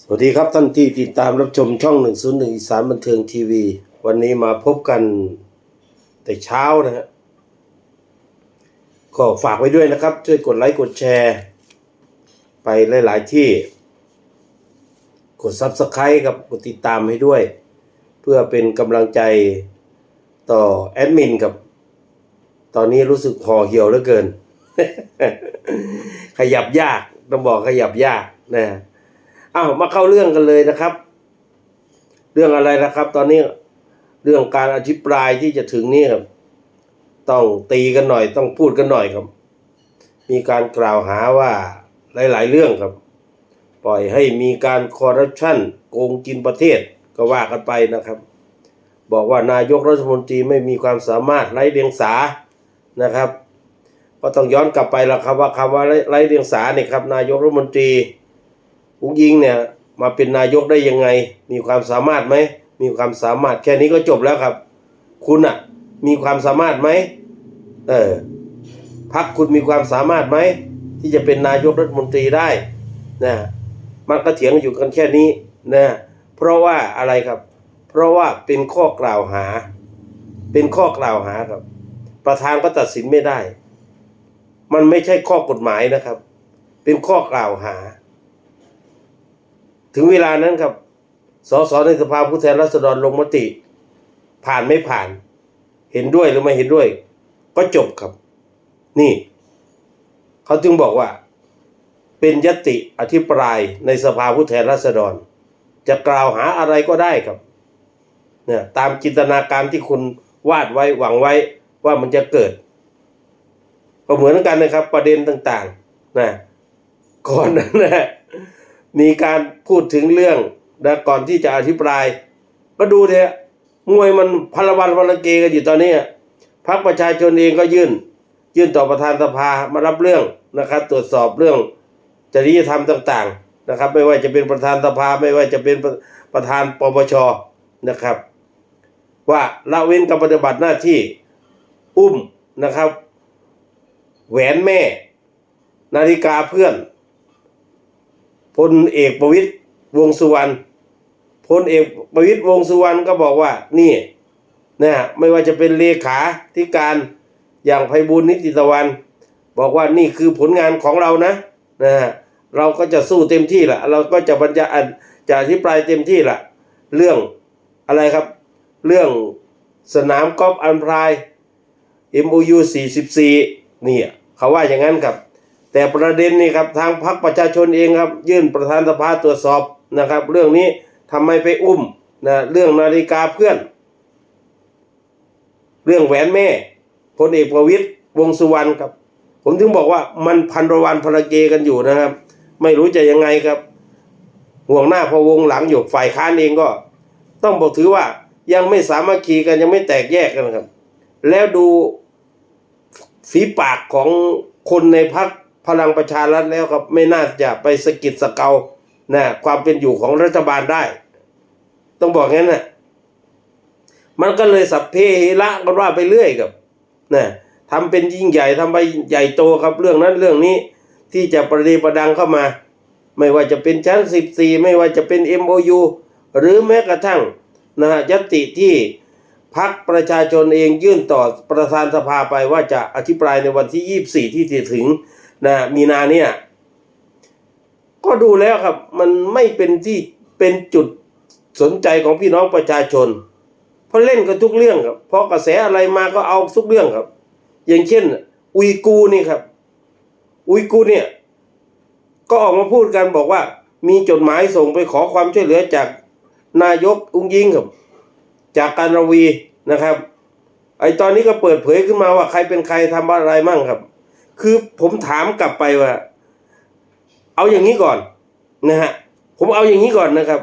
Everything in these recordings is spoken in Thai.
สวัสดีครับท่านที่ติดตามรับชมช่อง 101อีสานบันเทิงทีวี วันนี้มาพบกันแต่เช้านะฮะก็ฝากไว้ด้วยนะครับ ช่วยกดไลค์กดแชร์ ไปหลาย ๆ ที่ กด Subscribe กับกดติดตามให้ด้วย เพื่อเป็นกำลังใจต่อแอดมินครับ ตอนนี้รู้สึกห่อเหี่ยวเหลือเกิน ขยับยาก ต้องบอกขยับยากนะ อ้าวมาเข้าเรื่องกันเลยนะครับ เรื่องอะไรนะครับ ตอนนี้เรื่องการอภิปรายที่จะถึงนี่ครับ ต้องตีกันหน่อย ต้องพูดกันหน่อยครับ มีการกล่าวหาว่าหลาย ๆ เรื่องครับ ปล่อยให้มีการคอร์รัปชันโกงกินประเทศก็ว่ากันไปนะครับ บอกว่านายกรัฐมนตรีไม่มีความสามารถไร้เดียงสานะครับ ก็ต้องย้อนกลับไปแล้วครับว่าคำว่าไร้เดียงสาเนี่ยครับ นายกรัฐมนตรี อุ้งยิงเนี่ยมาเป็นนายกได้ยังไง มีความสามารถไหม มีความสามารถแค่นี้ก็จบแล้วครับ คุณอะมีความสามารถไหมเออพักคุณมีความสามารถไหม ที่จะเป็นนายกรัฐมนตรีได้นะมันก็เถียงอยู่กันแค่นี้นะเพราะว่าอะไรครับ เพราะว่าเป็นข้อกล่าวหา เป็นข้อกล่าวหาครับ ประธานก็ตัดสินไม่ได้ มันไม่ใช่ข้อกฎหมายนะครับ เป็นข้อกล่าวหา ถึงเวลานั้นครับ สสในสภาผู้แทนราษฎรลงมติ ผ่านไม่ผ่าน เห็นด้วยหรือไม่เห็นด้วย ก็จบครับ นี่ เขาจึงบอกว่า เป็นยติอธิปรายในสภาผู้แทนราษฎร จะกล่าวหาอะไรก็ได้ครับเนี่ยตามจินตนาการที่คุณวาดไว้หวังไว้ว่ามันจะเกิดก็เหมือนกันนะครับ ประเด็นต่าง ๆนะก่อนนั้นนะ มีการพูดถึงเรื่องนะก่อนที่จะอธิปราย ก็ดูเถอะมวยมันพลวันพลเกกันอยู่ตอนนี้พรรคประชาชนเองก็ยื่น ยื่นต่อประธานสภามารับเรื่องนะครับ ตรวจสอบเรื่องจริยธรรมต่างๆนะครับ ไม่ว่าจะเป็นประธานสภาไม่ว่าจะเป็นประประธานปปชนะครับ ว่าละเว้นการปฏิบัติหน้าที่อุ้มนะครับ แหวนแม่ นาฬิกาเพื่อน พลเอกประวิตยวงสุวรรณพลเอกประวิตยวงสุวรรณก็บอกว่านี่นะฮะไม่ว่าจะเป็นเลขาธิการอย่างไพบูลนิติตะวัน บอกว่านี่คือผลงานของเรานะนะฮะเราก็จะสู้เต็มที่ละเราก็จะบรรยายจะอธิปรายเต็มที่ละเรื่องอะไรครับ เรื่องสนามกอล์ฟอันพราย MOU 44นี่เขาว่าอย่างนั้นครับ แต่ประเด็นนี่ครับทางพรรคประชาชนเองครับ ยื่นประธานสภาตรวจสอบนะครับ เรื่องนี้ทำไมไปอุ้มนะเรื่องนาฬิกาเพื่อน เรื่องแหวนแม่พลเอกประวิตยวงสุวรรณครับ ผมถึงบอกว่ามันพันระวันพลเกกันอยู่นะครับ ไม่รู้จะยังไงครับ ห่วงหน้าพอวงหลังอยู่ฝ่ายค้านเองก็ ต้องบอกถือว่ายังไม่สามัคคีกันยังไม่แตกแยกกันครับ แล้วดูฝีปากของคนในพัก พลังประชารัฐแล้วครับไม่น่าจะไปสะกิดสะเกานะความเป็นอยู่ของรัฐบาลได้ ต้องบอกงั้นนะมันก็เลยสัพเพเหระกันว่าไปเรื่อยครับนะทำเป็นยิ่งใหญ่ทำไปใหญ่โตครับเรื่องนั้นเรื่องนี้ที่จะประเดประดังเข้ามา ไม่ว่าจะเป็นชั้นสิบสี่ไม่ว่าจะเป็น MOU หรือแม้กระทั่งนะฮะยติที่พักประชาชนเองยื่นต่อประธานสภาไปว่าจะอธิปรายในวันที่ 24 ที่จะถึง นะมีนาเนี่ยก็ดูแล้วครับ มันไม่เป็นที่เป็นจุดสนใจของพี่น้องประชาชน เพราะเล่นกันทุกเรื่องครับเพราะกระแสอะไรมาก็เอาทุกเรื่องครับ อย่างเช่น อุยกูนี่ครับ อุยกูเนี่ย ก็ออกมาพูดกันบอกว่า มีจดหมายส่งไปขอความช่วยเหลือจากนายกอุ้งยิงครับ จากการรวีนะครับ ไอตอนนี้ก็เปิดเผยขึ้นมาว่าใครเป็นใครทำอะไรมั่งครับ คือผมถามกลับไปว่า เอาอย่างนี้ก่อนนะฮะผมเอาอย่างนี้ก่อนนะครับ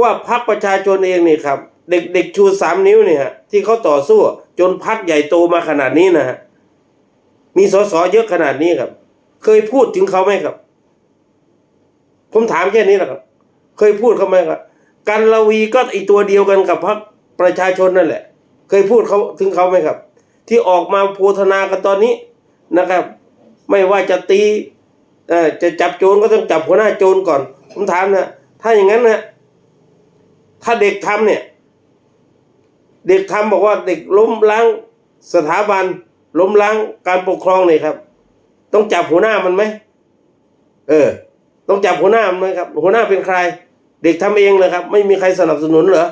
ว่าพรรคประชาชนเองนี่ครับ เด็กเด็กชูสามนิ้วเนี่ย ที่เขาต่อสู้จนพรรคใหญ่โตมาขนาดนี้นะฮะมีสสเยอะขนาดนี้ครับ เคยพูดถึงเขาไหมครับ ผมถามแค่นี้แหละครับ เคยพูดเขาไหมครับกันลวีก็อีตัวเดียวกันกับพรรคประชาชนนั่นแหละ เคยพูดเขาถึงเขาไหมครับ ที่ออกมาโพธนากันตอนนี้ นะครับ ไม่ว่าจะตีจะจับโจรก็ต้องจับหัวหน้าโจรก่อน ผมถามนะถ้าอย่างนั้นนะถ้าเด็กทำเนี่ย เด็กทำบอกว่าเด็กล้มล้างสถาบัน ล้มล้างการปกครองเนี่ยครับ ต้องจับหัวหน้ามันไหมเออ ต้องจับหัวหน้ามันไหมครับ หัวหน้าเป็นใคร เด็กทำเองเลยครับ ไม่มีใครสนับสนุนเหรอ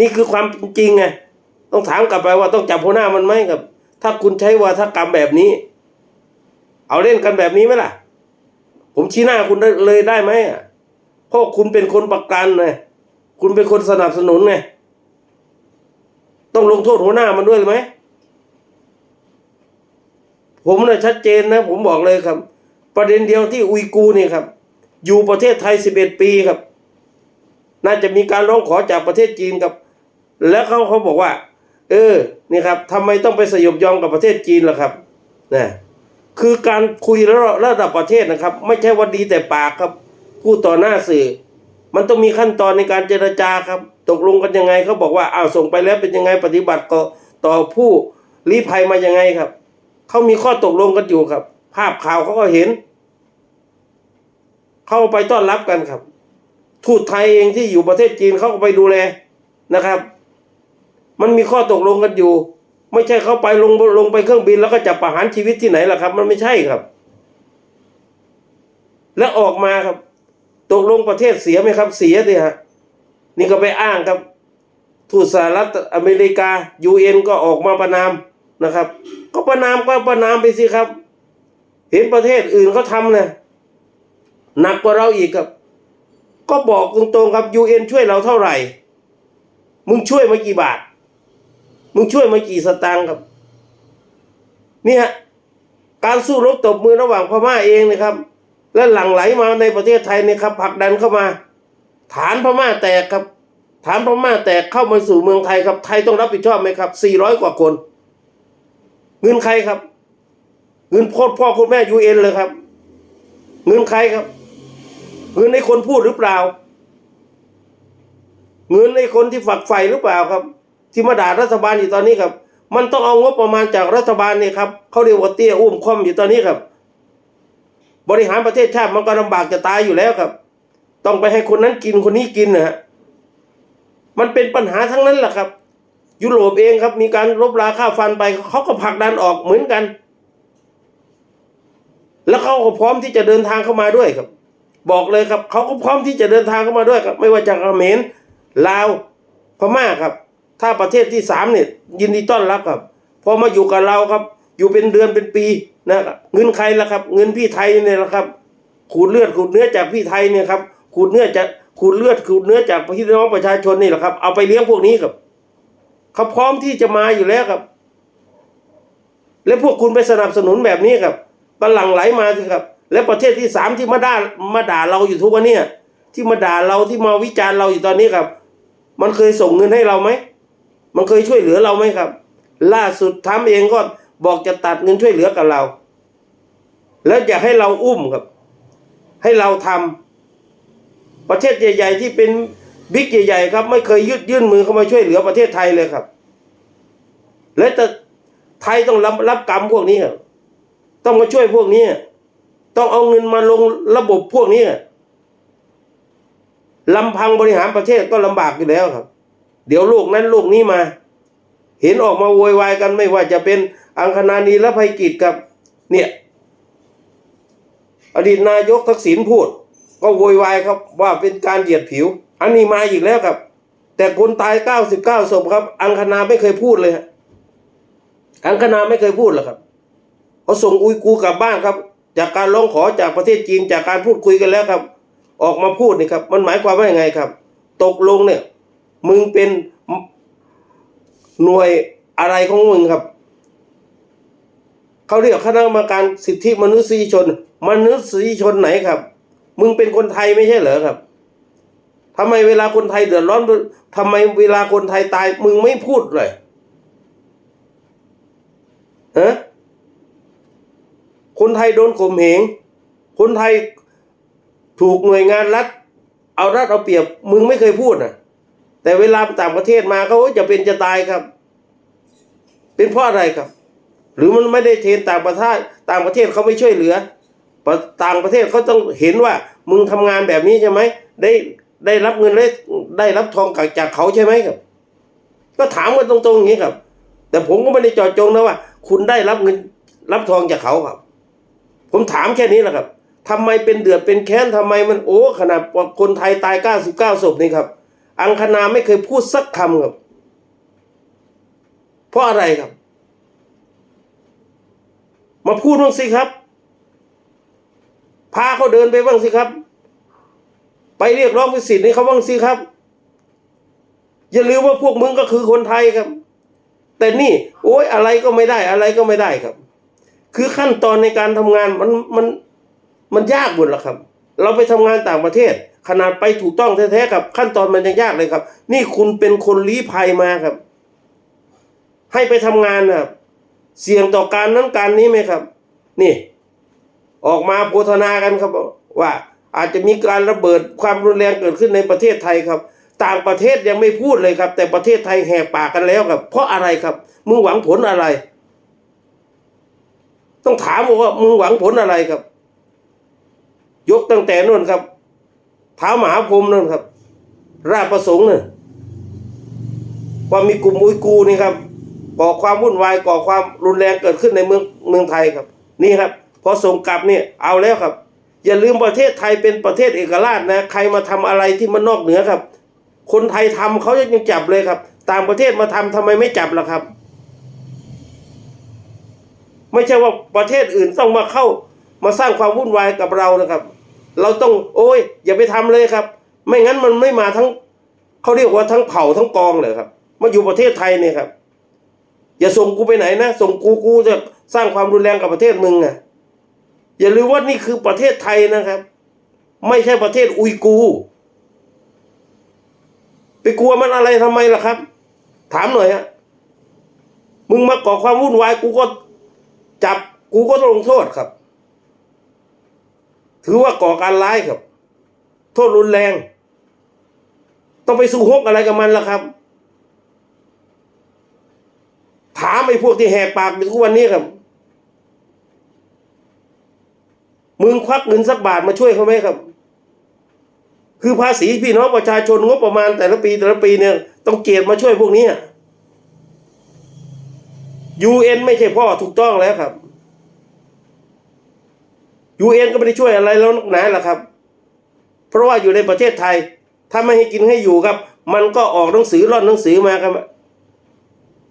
นี่คือความจริงไงต้องถามกลับไปว่าต้องจับหัวหน้ามันไหมครับ ถ้าคุณใช้วาทกรรมแบบนี้ เอาเล่นกันแบบนี้ไหมล่ะ ผมชี้หน้าคุณเลยได้ไหมอะเพราะคุณเป็นคนประกันไงคุณเป็นคนสนับสนุนไงต้องลงโทษหัวหน้ามันด้วยไหมผมเนี่ยชัดเจนนะ ผมบอกเลยครับ ประเด็นเดียวที่อุยกูเนี่ยครับ อยู่ประเทศไทยสิบเอ็ดปีครับ น่าจะมีการร้องขอจากประเทศจีนครับ แล้วเขาเขาบอกว่า เออนี่ครับทำไมต้องไปสยบยอมกับประเทศจีนล่ะครับนะคือการคุยระดับระดับประเทศนะครับ ไม่ใช่ว่าดีแต่ปากครับพูดต่อหน้าสื่อ มันต้องมีขั้นตอนในการเจรจาครับ ตกลงกันยังไงเขาบอกว่าอ้าวส่งไปแล้วเป็นยังไงปฏิบัติต่อต่อผู้ลี้ภัยมายังไงครับเขามีข้อตกลงกันอยู่ครับ ภาพข่าวเขาก็เห็น เข้าไปต้อนรับกันครับ ทูตไทยเองที่อยู่ประเทศจีนเขาก็ไปดูแลนะครับ มันมีข้อตกลงกันอยู่ ไม่ใช่เขาไปลงลงไปเครื่องบินแล้วก็จับประหารชีวิตที่ไหนล่ะครับ มันไม่ใช่ครับ แล้วออกมาครับ ตกลงประเทศเสียไหมครับ เสียสิฮะนี่ก็ไปอ้างครับทูตสหรัฐอเมริกายูเอ็นก็ออกมาประนามนะครับ ก็ประนามก็ประนามไปสิครับ เห็นประเทศอื่นเขาทำนะหนักกว่าเราอีกครับ ก็บอกตรงๆครับยูเอ็นช่วยเราเท่าไหร่ มึงช่วยมากี่บาท มึงช่วยมากี่สตางค์ครับ เนี่ยการสู้รบตบมือระหว่างพม่าเองนะครับ และหลั่งไหลมาในประเทศไทยเนี่ยครับผลักดันเข้ามา ฐานพม่าแตกครับ ฐานพม่าแตกเข้ามาสู่เมืองไทยครับ ไทยต้องรับผิดชอบไหมครับ 400 กว่าคน เงินใครครับ เงินพ่อพ่อคุณแม่ยูเอ็นเลยครับ เงินใครครับ เงินในคนพูดหรือเปล่า เงินในคนที่ฝักใฝ่หรือเปล่าครับ ที่มาด่ารัฐบาลอยู่ตอนนี้ครับ มันต้องเอางบประมาณจากรัฐบาลเนี่ยครับเขาเรียกว่าเตี้ยอุ้มคอมอยู่ตอนนี้ครับ บริหารประเทศชาติมันก็ลำบากจะตายอยู่แล้วครับ ต้องไปให้คนนั้นกินคนนี้กินนะฮะมันเป็นปัญหาทั้งนั้นแหละครับ ยุโรปเองครับ มีการลบราค่าฟันไปเขาก็ผลักดันออกเหมือนกัน แล้วเขาก็พร้อมที่จะเดินทางเข้ามาด้วยครับ บอกเลยครับเขาก็พร้อมที่จะเดินทางเข้ามาด้วยครับ ไม่ว่าจากเขมรลาวพม่าครับ ถ้าประเทศที่สามเนี่ยยินดีต้อนรับครับพอมาอยู่กับเราครับ อยู่เป็นเดือนเป็นปีนะเงินใครล่ะครับ เงินพี่ไทยเนี่ยละครับขูดเลือดขูดเนื้อจากพี่ไทยเนี่ยครับขูดเนื้อจากขูดเลือดขูดเนื้อจากพี่น้องประชาชนนี่แหละครับ เอาไปเลี้ยงพวกนี้ครับเขาพร้อมที่จะมาอยู่แล้วครับ และพวกคุณไปสนับสนุนแบบนี้ครับก็หลั่งไหลมาสิครับ และประเทศที่สามที่มาด่ามาด่าเราอยู่ทุกวันเนี้ที่มาด่าเราที่มาวิจารณ์เราอยู่ตอนนี้ครับ มันเคยส่งเงินให้เราไหม มันเคยช่วยเหลือเราไหมครับ ล่าสุดทำเองก็บอกจะตัดเงินช่วยเหลือกับเรา แล้วอยากให้เราอุ้มครับ ให้เราทำประเทศใหญ่ ๆ ที่เป็นบิ๊กใหญ่ ๆ ครับ ไม่เคยยืดยื่นมือเข้ามาช่วยเหลือประเทศไทยเลยครับ และแต่ไทยต้องรับรับกรรมพวกนี้ครับต้องมาช่วยพวกนี้ต้องเอาเงินมาลงระบบพวกนี้ลำพังบริหารประเทศก็ลำบากอยู่แล้วครับ เดี๋ยวลูกนั้นลูกนี้มา เห็นออกมาโวยวายกันไม่ว่าจะเป็นอังคณานีและภัยกิจกับเนี่ยอดีตนายกทักษิณพูด ก็โวยวายครับว่าเป็นการเหยียดผิว อันนี้มาอีกแล้วครับ แต่คนตาย 99ศพครับ อังคณาไม่เคยพูดเลยฮะอังคณาไม่เคยพูดหรอกครับเขาส่งอุยกูร์กลับบ้านครับ จากการร้องขอจากประเทศจีนจากการพูดคุยกันแล้วครับ ออกมาพูดนี่ครับ มันหมายความว่ายังไงครับ ตกลงเนี่ย มึงเป็นหน่วยอะไรของมึงครับ เขาเรียกคณะกรรมการสิทธิมนุษยชน มนุษยชนไหนครับ มึงเป็นคนไทยไม่ใช่เหรอครับทำไมเวลาคนไทยเดือดร้อนทำไมเวลาคนไทยตาย มึงไม่พูดเลยฮะคนไทยโดนข่มเหง คนไทยถูกหน่วยงานรัฐ เอารัฐเอาเปรียบ มึงไม่เคยพูดนะ แต่เวลาต่างประเทศมาเขาจะเป็นจะตายครับ เป็นเพราะอะไรครับ หรือมันไม่ได้เทรนต่างประเทศต่างประเทศเขาไม่ช่วยเหลือต่างประเทศเขาต้องเห็นว่า มึงทำงานแบบนี้ใช่ไหมได้ได้รับเงินและได้รับทองจากเขาใช่ไหมครับ ก็ถามกันตรงๆอย่างนี้ครับ แต่ผมก็ไม่ได้จอดจงนะว่า คุณได้รับเงินรับทองจากเขาครับ ผมถามแค่นี้แหละครับทำไมเป็นเดือดเป็นแค้นทำไมมันโอ้ขนาดคนไทยตายเก้าสิบเก้าศพนี่ครับ อังคณาไม่เคยพูดสักคำครับ เพราะอะไรครับ มาพูดบ้างสิครับ พาเขาเดินไปบ้างสิครับ ไปเรียกร้องสิทธิ์ให้เขาบ้างสิครับ อย่าลืมว่าพวกมึงก็คือคนไทยครับ แต่นี่ โอ้ยอะไรก็ไม่ได้อะไรก็ไม่ได้ครับ คือขั้นตอนในการทำงานมันมันมันยากหมดแล้วครับ เราไปทำงานต่างประเทศ ขนาดไปถูกต้องแท้ๆครับ ขั้นตอนมันยังยากเลยครับ นี่คุณเป็นคนลี้ภัยมาครับ ให้ไปทำงานนะครับเสี่ยงต่อการนั้นการนี้ไหมครับ นี่ ออกมาโพธนากันครับ ว่าอาจจะมีการระเบิดความรุนแรงเกิดขึ้นในประเทศไทยครับ ต่างประเทศยังไม่พูดเลยครับ แต่ประเทศไทยแหกปากกันแล้วครับ เพราะอะไรครับมึงหวังผลอะไร ต้องถามว่ามึงหวังผลอะไรครับ ยกตั้งแต่นู่นครับ ท้ามหาพรมนั่นครับ ราชประสงค์เนี่ยว่ามีกลุ่มอุยกูนี่ครับก่อความวุ่นวายก่อความรุนแรงเกิดขึ้นในเมืองเมืองไทยครับ นี่ครับ พอส่งกลับเนี่ยเอาแล้วครับ อย่าลืมประเทศไทยเป็นประเทศเอกราชนะ ใครมาทำอะไรที่มันนอกเหนือครับ คนไทยทำเขายังจับเลยครับ ต่างประเทศมาทำทำไมไม่จับล่ะครับ ไม่ใช่ว่าประเทศอื่นต้องมาเข้ามาสร้างความวุ่นวายกับเรานะครับ เราต้องโอ้ย อย่าไปทำเลยครับ ไม่งั้นมันไม่มาทั้งเขาเรียกว่าทั้งเผ่าทั้งกองเลยครับ มาอยู่ประเทศไทยเนี่ยครับ อย่าส่งกูไปไหนนะ ส่งกูกูจะสร้างความรุนแรงกับประเทศมึงอะอย่าลืมว่านี่คือประเทศไทยนะครับ ไม่ใช่ประเทศอุยกู ไปกลัวมันอะไรทำไมล่ะครับ ถามหน่อยฮะมึงมาก่อความวุ่นวายกูก็จับกูก็ลงโทษครับ ถือว่าก่อการร้ายครับ โทษรุนแรง ต้องไปสู้ฮกอะไรกับมันล่ะครับ ถามไอ้พวกที่แหกปากอยู่ทุกวันนี้ครับมึงควักเงินสักบาทมาช่วยเขาไหมครับ คือภาษีพี่น้องประชาชนงบประมาณแต่ละปีแต่ละปีเนี่ย ต้องเกณฑ์มาช่วยพวกนี้ยูเอ็นไม่ใช่พ่อถูกต้องแล้วครับ ยูเอ็นก็ไม่ได้ช่วยอะไรแล้วนักหนาหรอกครับ เพราะว่าอยู่ในประเทศไทย ถ้าไม่ให้กินให้อยู่ครับ มันก็ออกหนังสือร่อนหนังสือมาครับ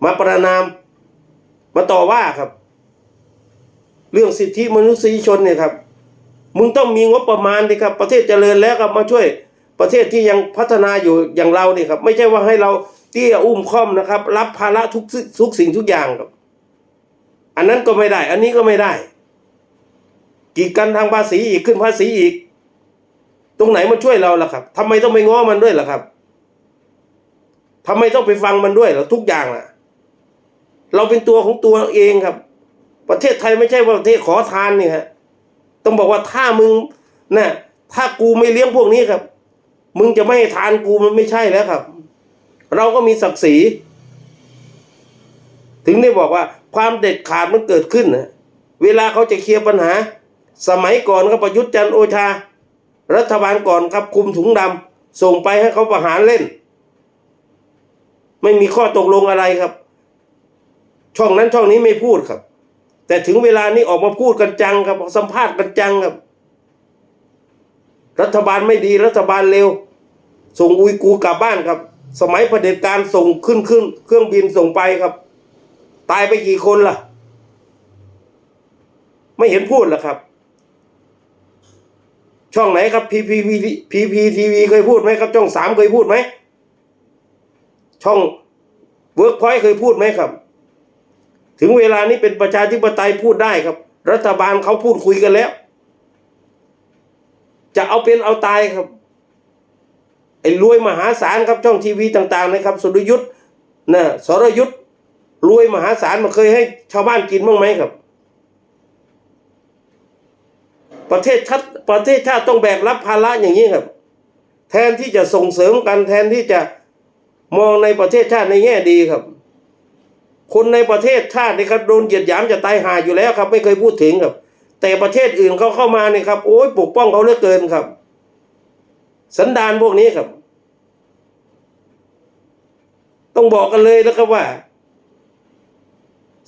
มาประนาม มาต่อว่าครับ เรื่องสิทธิมนุษยชนเนี่ยครับ มึงต้องมีงบประมาณดิครับ ประเทศเจริญแล้วครับมาช่วยประเทศที่ยังพัฒนาอยู่อย่างเราเนี่ยครับ ไม่ใช่ว่าให้เราเตี้ยอุ้มค่อมนะครับ รับภาระทุกทุกสิ่งทุกอย่างครับ อันนั้นก็ไม่ได้ อันนี้ก็ไม่ได้ กีดกันทางภาษีอีกขึ้นภาษีอีก ตรงไหนมันช่วยเราล่ะครับทำไมต้องไปง้อมันด้วยล่ะครับทำไมต้องไปฟังมันด้วยล่ะทุกอย่างล่ะ เราเป็นตัวของตัวเองครับ ประเทศไทยไม่ใช่ว่าประเทศขอทานนี่ฮะต้องบอกว่าถ้ามึงนะถ้ากูไม่เลี้ยงพวกนี้ครับ มึงจะไม่ให้ทานกูมันไม่ใช่แล้วครับ เราก็มีศักดิ์ศรีถึงได้บอกว่าความเด็ดขาดมันเกิดขึ้นนะเวลาเขาจะเคลียร์ปัญหา สมัยก่อนก็ประยุทธ์จันโอชา รัฐบาลก่อนครับคุมถุงดำส่งไปให้เขาประหารเล่น ไม่มีข้อตกลงอะไรครับ ช่องนั้นช่องนี้ไม่พูดครับ แต่ถึงเวลานี้ออกมาพูดกันจังครับสัมภาษณ์กันจังครับ รัฐบาลไม่ดีรัฐบาลเร็วส่งอุยกูร์กลับบ้านครับ สมัยเผด็จการส่งขึ้นขึ้นเครื่องบินส่งไปครับ ตายไปกี่คนล่ะ ไม่เห็นพูดหรอครับ ช่องไหนครับพีพีพีพีพีทีวีเคยพูดไหมครับ ช่องสามเคยพูดไหมช่องเวิร์กพอยต์เคยพูดไหมครับ ถึงเวลานี้เป็นประชาธิปไตยพูดได้ครับ รัฐบาลเขาพูดคุยกันแล้ว จะเอาเป็นเอาตายครับไอ้รวยมหาศาลครับช่องทีวีต่างๆนะครับสุรยุทธ์นะสรยุทธ์รวยมหาศาลมาเคยให้ชาวบ้านกินบ้างไหมครับ ประเทศชัดประเทศชาติต้องแบกรับภาระอย่างนี้ครับ แทนที่จะส่งเสริมกันแทนที่จะมองในประเทศชาติในแง่ดีครับ คนในประเทศชาตินี่ครับโดนเหยียดหยามจะตายหาอยู่แล้วครับ ไม่เคยพูดถึงครับ แต่ประเทศอื่นเขาเข้ามาเนี่ยครับ โอ้ยปกป้องเขาเหลือเกินครับ สันดานพวกนี้ครับ ต้องบอกกันเลยนะครับว่า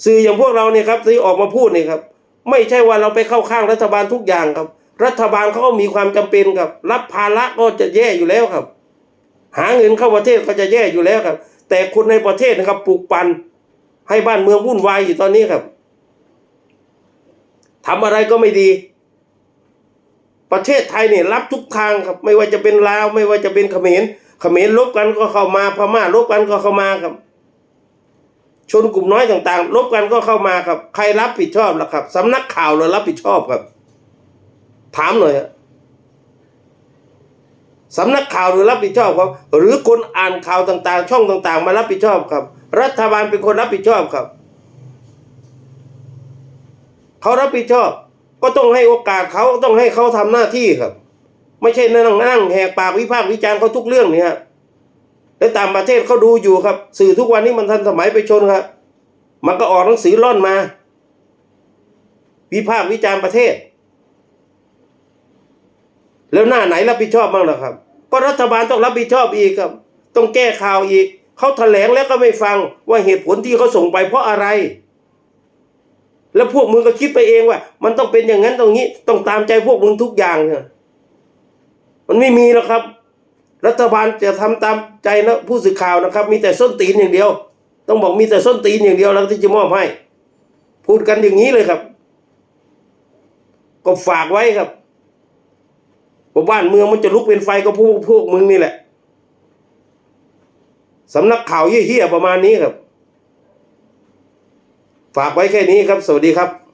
สื่ออย่างพวกเราเนี่ยครับที่ออกมาพูดเนี่ยครับ ไม่ใช่ว่าเราไปเข้าข้างรัฐบาลทุกอย่างครับ รัฐบาลเขาก็มีความจำเป็นครับ รับภาระก็จะแย่อยู่แล้วครับ หาเงินเข้าประเทศก็จะแย่อยู่แล้วครับ แต่คนในประเทศนะครับปลูกปันให้บ้านเมืองวุ่นวายอยู่ตอนนี้ครับทำอะไรก็ไม่ดี ประเทศไทยเนี่ยรับทุกทางครับ ไม่ว่าจะเป็นลาว ไม่ว่าจะเป็นเขมรเขมรลบกันก็เข้ามาพม่าลบกันก็เข้ามาครับ ชนกลุ่มน้อยต่างๆลบกันก็เข้ามาครับ ใครรับผิดชอบล่ะครับสำนักข่าวเรารับผิดชอบครับ ถามหน่อยสำนักข่าวหรือรับผิดชอบครับ หรือคนอ่านข่าวต่างๆ ช่องต่าง ๆ มารับผิดชอบครับ รัฐบาลเป็นคนรับผิดชอบครับเขารับผิดชอบ ก็ต้องให้โอกาสเขาต้องให้เขาทำหน้าที่ครับ ไม่ใช่นั่งนั่งแหกปากวิพากษ์วิจารณ์เขาทุกเรื่องเนี่ย และต่างประเทศเขาดูอยู่ครับ สื่อทุกวันนี้มันทันสมัยไปชนครับ มันก็ออกหนังสือล่อนมา วิพากษ์วิจารณ์ประเทศ แล้วหน้าไหนรับผิดชอบบ้างล่ะครับ ก็รัฐบาลต้องรับผิดชอบอีกครับ ต้องแก้ข่าวอีกเขาแถลงแล้วก็ไม่ฟังว่าเหตุผลที่เขาส่งไปเพราะอะไร แล้วพวกมึงก็คิดไปเองว่า มันต้องเป็นอย่างนั้นตรงนี้ ต้องตามใจพวกมึงทุกอย่างเนี่ยมันไม่มีแล้วครับ รัฐบาลจะทำตามใจนะผู้สื่อข่าวนะครับ มีแต่ส้นตีนอย่างเดียว ต้องบอกมีแต่ส้นตีนอย่างเดียวแล้วที่จะมอบให้ พูดกันอย่างนี้เลยครับ ก็ฝากไว้ครับว่าบ้านเมืองมันจะลุกเป็นไฟก็พวกพวกมึงนี่แหละสำนักข่าวเหี้ยๆประมาณนี้ครับ ฝากไว้แค่นี้ครับ สวัสดีครับ